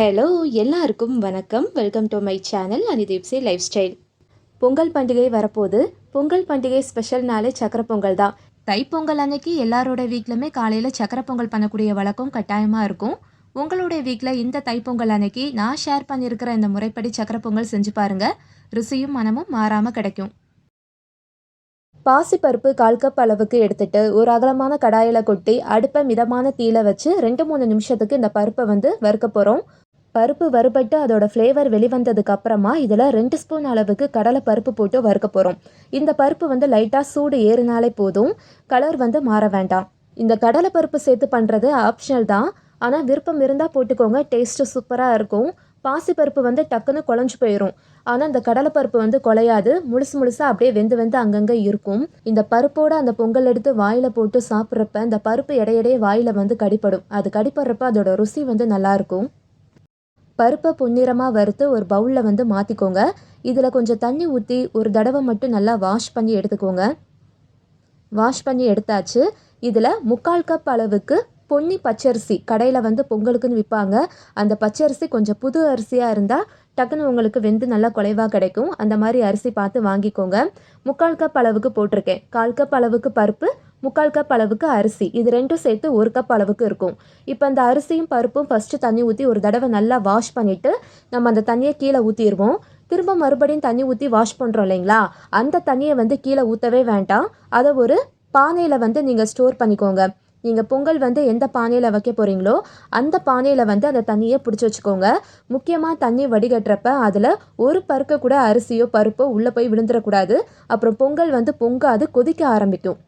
Hello எல்லாருக்கும் வணக்கம். Welcome to my channel அனிதீப்சி லைஃப் ஸ்டைல் பொங்கல் பண்டிகை வரப்போகுது. பொங்கல் பண்டிகை ஸ்பெஷல் நாளே சக்கரை பொங்கல் தான். தைப்பொங்கல் அன்னைக்கு எல்லாரோட வீட்லையுமே காலையில் சக்கரை பொங்கல் பண்ணக்கூடிய வழக்கம் கட்டாயமாக இருக்கும். உங்களுடைய வீட்டில் இந்த தைப்பொங்கல் அன்னைக்கு நான் ஷேர் பண்ணியிருக்கிற இந்த முறைப்படி சக்கரை பொங்கல் செஞ்சு பாருங்கள் ருசியும் மனமும் மாறாமல் கிடைக்கும். பாசிப்பருப்பு கால் கப் அளவுக்கு எடுத்துட்டு ஒரு அகலமான கடாயில் கொட்டி அடுப்பை மிதமான தீயில வச்சு ரெண்டு மூணு நிமிஷத்துக்கு இந்த பருப்பை வந்து வறுக்க போகிறோம் பருப்பு வறுபட்டு அதோட ஃப்ளேவர் வெளிவந்ததுக்கு அப்புறமா இதில் ரெண்டு ஸ்பூன் அளவுக்கு கடலை பருப்பு போட்டு வறுக்க போகிறோம் இந்த பருப்பு வந்து லைட்டாக சூடு ஏறினாலே போதும். கலர் வந்து மாற வேண்டாம். இந்த கடலை பருப்பு சேர்த்து பண்ணுறது ஆப்ஷனல் தான். ஆனால் விருப்பம் இருந்தால் போட்டுக்கோங்க டேஸ்ட்டு சூப்பராக இருக்கும். பாசிப்பருப்பு வந்து டக்குன்னு குழஞ்சு போயிடும் ஆனால் இந்த கடலைப்பருப்பு வந்து குலையாது முழுசு முழுசாக அப்படியே வெந்து வெந்து அங்கங்கே இருக்கும். இந்த பருப்போட அந்த பொங்கல் எடுத்து வாயில் போட்டு சாப்பிட்றப்ப இந்த பருப்பு இடையிடையே வாயில் வந்து கடிப்படும். அது கடிப்படுறப்ப அதோட ருசி வந்து நல்லாயிருக்கும் பருப்பை பொன்னிறமாக வறுத்து ஒரு பவுலில் வந்து மாற்றிக்கோங்க இதில் கொஞ்சம் தண்ணி ஊற்றி ஒரு தடவை மட்டும் நல்லா வாஷ் பண்ணி எடுத்துக்கோங்க. வாஷ் பண்ணி எடுத்தாச்சு. இதில் முக்கால் கப் அளவுக்கு பொன்னி பச்சரிசி கடையில் வந்து பொங்கலுக்குன்னு விற்பாங்க அந்த பச்சரிசி கொஞ்சம் புது அரிசியாக இருந்தால் டக்குன்னு உங்களுக்கு வெந்து நல்லா குறைவாக கிடைக்கும். அந்த மாதிரி அரிசி பார்த்து வாங்கிக்கோங்க. முக்கால் கப் அளவுக்கு போட்டிருக்கேன். கால் கப் அளவுக்கு பருப்பு முக்கால் கப் அளவுக்கு அரிசி. இது ரெண்டும் சேர்த்து ஒரு கப் அளவுக்கு இருக்கும். இப்போ அந்த அரிசியும் பருப்பும் ஃபஸ்ட்டு தண்ணி ஊற்றி ஒரு தடவை நல்லா வாஷ் பண்ணிவிட்டு நம்ம அந்த தண்ணியை கீழே ஊற்றிடுவோம் திரும்ப மறுபடியும் தண்ணி ஊற்றி வாஷ் பண்ணுறோம் இல்லைங்களா? அந்த தண்ணியை வந்து கீழே ஊற்றவே வேண்டாம். அதை ஒரு பானையில் வந்து நீங்கள் ஸ்டோர் பண்ணிக்கோங்க. நீங்கள் பொங்கல் வந்து எந்த பானையில் வைக்க போகிறீங்களோ அந்த பானையில் வந்து அந்த தண்ணியை பிடிச்சி வச்சுக்கோங்க. முக்கியமாக தண்ணி வடிகட்டுறப்ப அதில் ஒரு பருக்க கூட அரிசியோ பருப்போ உள்ளே போய் விழுந்துடக்கூடாது அப்புறம் பொங்கல் வந்து பொங்காது கொதிக்க ஆரம்பிக்கும்.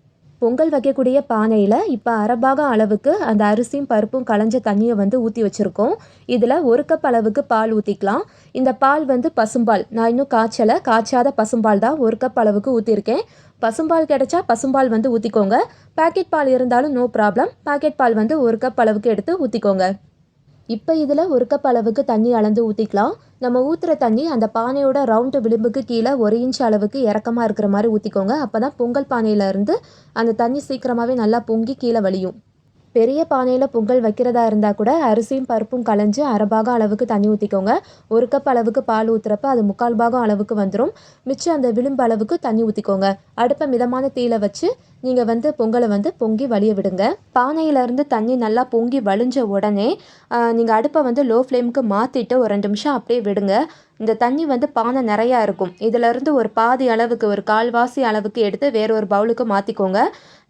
பொங்கல் வைக்கக்கூடிய பானையில் இப்போ அரைபாகம் அளவுக்கு அந்த அரிசியும் பருப்பும் களைஞ்ச தண்ணியை வந்து ஊற்றி வச்சுருக்கோம். இதில் ஒரு கப் அளவுக்கு பால் ஊற்றிக்கலாம் இந்த பால் வந்து பசும்பால். நான் இன்னும் காய்ச்சலை காய்ச்சாத பசும்பால் தான் ஒரு கப் அளவுக்கு ஊற்றிருக்கேன் பசும்பால் கிடைச்சா பசும்பால் வந்து ஊற்றிக்கோங்க பேக்கெட் பால் இருந்தாலும் நோ ப்ராப்ளம் பேக்கெட் பால் வந்து ஒரு கப் அளவுக்கு எடுத்து ஊற்றிக்கோங்க இப்போ இதில் ஒரு கப் அளவுக்கு தண்ணி அளந்து ஊற்றிக்கலாம் நம்ம ஊற்றுற தண்ணி அந்த பானையோட ரவுண்டு விளிம்புக்கு கீழே ஒரு இன்ச் அளவுக்கு இறக்கமாக இருக்கிற மாதிரி ஊற்றிக்கோங்க அப்போ தான் பொங்கல் பானையிலேருந்து அந்த தண்ணி சீக்கிரமாகவே நல்லா பொங்கி கீழே வலியும் பெரிய பானையில் பொங்கல் வைக்கிறதா இருந்தால் கூட அரிசியும் பருப்பும் கலைஞ்சு அரை பாகம் அளவுக்கு தண்ணி ஊற்றிக்கோங்க ஒரு கப் அளவுக்கு பால் ஊற்றுறப்ப அது முக்கால் பாகம் அளவுக்கு வந்துடும் மிச்சம் அந்த விளிம்பு அளவுக்கு தண்ணி ஊற்றிக்கோங்க அடுப்பை மிதமான தீயில வச்சு நீங்கள் வந்து பொங்கலை வந்து பொங்கி வழிய விடுங்க. பானையிலேருந்து தண்ணி நல்லா பொங்கி வழிஞ்ச உடனே நீங்கள் அடுப்பை வந்து லோ ஃப்ளேமுக்கு மாற்றிட்டு ஒரு ரெண்டு நிமிஷம் அப்படியே விடுங்க. இந்த தண்ணி வந்து பானை நிறையா இருக்கும். இதிலேருந்து ஒரு பாதி அளவுக்கு ஒரு கால்வாசி அளவுக்கு எடுத்து வேற ஒரு பவுலுக்கு மாற்றிக்கோங்க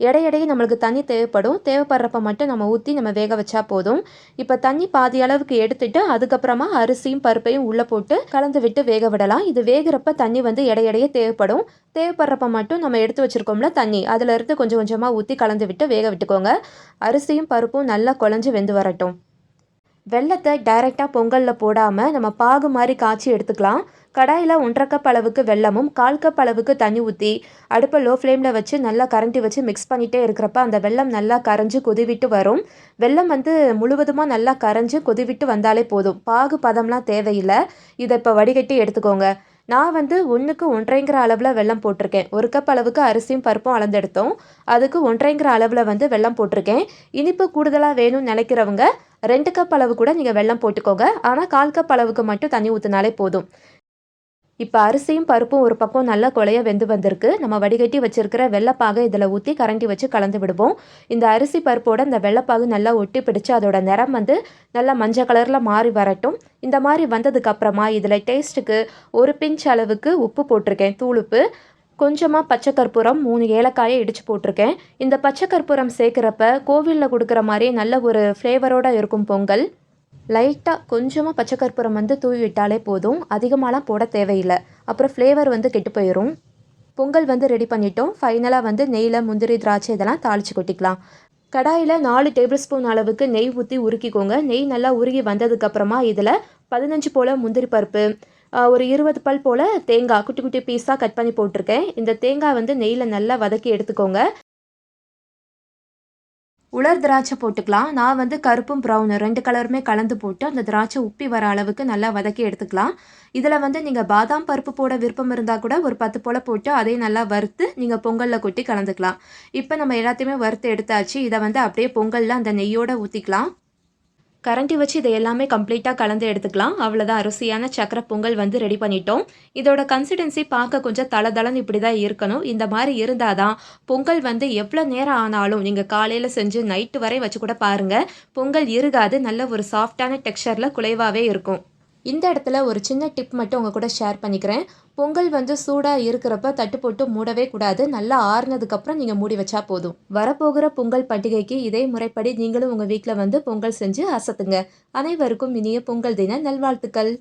இடையிடையே நம்மளுக்கு தண்ணி தேவைப்படும். தேவைப்படுறப்ப மட்டும் நம்ம ஊற்றி நம்ம வேக வச்சா போதும். இப்போ தண்ணி பாதி அளவுக்கு எடுத்துட்டு அதுக்கப்புறமா அரிசியும் பருப்பையும் உள்ளே போட்டு கலந்து விட்டு வேக விடலாம். இது வேகிறப்ப தண்ணி வந்து இடையிடையே தேவைப்படும். தேவைப்படுறப்ப மட்டும் நம்ம எடுத்து வச்சுருக்கோம்ல தண்ணி. அதில் இருந்து கொஞ்சம் கொஞ்சமாக ஊற்றி கலந்து விட்டு வேக விட்டுக்கோங்க. அரிசியும் பருப்பும் நல்லா குழஞ்சி வெந்து வரட்டும். வெள்ளத்தை டைரெக்டாக பொங்கலில் போடாமல் நம்ம பாகு மாதிரி காய்ச்சி எடுத்துக்கலாம். கடாயில் ஒன்றரை கப் அளவுக்கு வெள்ளமும் கால் கப் அளவுக்கு தண்ணி ஊற்றி அடுப்பை லோ ஃப்ளேமில் வச்சு நல்லா கரண்டி வச்சு மிக்ஸ் பண்ணிகிட்டே இருக்கிறப்ப அந்த வெள்ளம் நல்லா கரைஞ்சி கொதிவிட்டு வரும். வெள்ளம் வந்து முழுவதுமாக நல்லா கரைஞ்சி கொதிவிட்டு வந்தாலே போதும். பாகு பதம்லாம் தேவையில்லை. இதை இப்போ வடிகட்டி எடுத்துக்கோங்க. நான் வந்து ஒன்றுக்கு ஒன்றைங்கிற அளவில் வெள்ளம் போட்டிருக்கேன். ஒரு கப் அளவுக்கு அரிசியும் பருப்பும் அளந்தெடுத்தோம். அதுக்கு ஒன்றைங்கிற அளவில் வந்து வெள்ளம் போட்டிருக்கேன். இனிப்பு கூடுதலாக வேணும்னு நினைக்கிறவங்க ரெண்டு கப் அளவு கூட நீங்கள் வெள்ளம் போட்டுக்கோங்க. ஆனால் கால் கப் அளவுக்கு மட்டும் தண்ணி ஊற்றினாலே போதும். இப்போ அரிசியும் பருப்பும் ஒரு பக்கம் நல்லா கொலைய வெந்து வந்திருக்கு. நம்ம வடிகட்டி வச்சிருக்கிற வெள்ளப்பாகை இதில் ஊற்றி கரண்டி வச்சு கலந்து விடுவோம். இந்த அரிசி பருப்போட இந்த வெள்ளப்பாகு நல்லா ஒட்டி பிடிச்சு அதோட நிறம் வந்து நல்லா மஞ்சள் கலரில் மாறி வரட்டும். இந்த மாதிரி வந்ததுக்கு அப்புறமா இதில் டேஸ்ட்டுக்கு ஒரு பிஞ்ச் அளவுக்கு உப்பு போட்டிருக்கேன் தூளுப்பு. கொஞ்சமாக பச்சை கற்பூரம் மூணு ஏலக்காயை இடித்து போட்டிருக்கேன். இந்த பச்சை கற்பூரம் சேர்க்குறப்ப கோவிலில் கொடுக்குற மாதிரி நல்ல ஒரு ஃப்ளேவரோடு இருக்கும் பொங்கல். லைட்டாக கொஞ்சமாக பச்சை கற்பூரம் வந்து தூவி விட்டாலே போதும். அதிகமாகலாம் போட தேவையில்லை. அப்புறம் ஃப்ளேவர் வந்து கெட்டு போயிடும் பொங்கல் வந்து ரெடி பண்ணிட்டோம். ஃபைனலாக வந்து நெய்யில் முந்திரி திராட்சை இதெல்லாம் தாளித்து கொட்டிக்கலாம். கடாயில் நாலு டேபிள் ஸ்பூன் அளவுக்கு நெய் ஊற்றி உருக்கிக்கோங்க. நெய் நல்லா உருகி வந்ததுக்கப்புறமா இதில் பதினஞ்சு போல் முந்திரி பருப்பு ஒரு இருபது பல் போல் தேங்காய் குட்டி குட்டி பீஸாக கட் பண்ணி போட்டிருக்கேன். இந்த தேங்காய் வந்து நெய்யில் நல்லா வதக்கி எடுத்துக்கோங்க. உலர் திராட்சை போட்டுக்கலாம். நான் வந்து கருப்பும் ப்ரௌனு ரெண்டு கலருமே கலந்து போட்டு அந்த திராட்சை உப்பி வர அளவுக்கு நல்லா வதக்கி எடுத்துக்கலாம். இதில் வந்து நீங்கள் பாதாம் பருப்பு போட விருப்பம் இருந்தால் கூட ஒரு பத்து போல் போட்டு அதையும் நல்லா வறுத்து நீங்கள் பொங்கலில் கொட்டி கலந்துக்கலாம். இப்போ நம்ம எல்லாத்தையுமே வறுத்து எடுத்தாச்சு. இதை வந்து அப்படியே பொங்கலில் அந்த நெய்யோடு ஊற்றிக்கலாம் கரண்டி வச்சு இதை எல்லாமே கம்ப்ளீட்டாக கலந்து எடுத்துக்கலாம். அவ்வளோதான் அரிசியான சக்கரை பொங்கல் வந்து ரெடி பண்ணிட்டோம். இதோட கன்சிடென்சி பார்க்க கொஞ்சம் தளதளன்னு இப்படி தான் இருக்கணும். இந்த மாதிரி இருந்தால் தான் பொங்கல் வந்து எவ்வளோ நேரம் ஆனாலும் நீங்கள் காலையில் செஞ்சு நைட்டு வரை வச்சு கூட பாருங்கள் பொங்கல் இருகாது. நல்ல ஒரு சாஃப்டான டெக்ஸ்சரில் குலைவாகவே இருக்கும். இந்த இடத்துல ஒரு சின்ன டிப் மட்டும் உங்கள் கூட ஷேர் பண்ணிக்கிறேன். பொங்கல் வந்து சூடாக இருக்கிறப்ப தட்டு போட்டு மூடவே கூடாது. நல்லா ஆறுனதுக்கப்புறம் நீங்கள் மூடி வச்சா போதும். வரப்போகிற பொங்கல் பண்டிகைக்கு இதே முறைப்படி நீங்களும் உங்கள் வீட்டில் வந்து பொங்கல் செஞ்சு அசத்துங்க. அனைவருக்கும் இனிய பொங்கல் தின நல்வாழ்த்துக்கள்.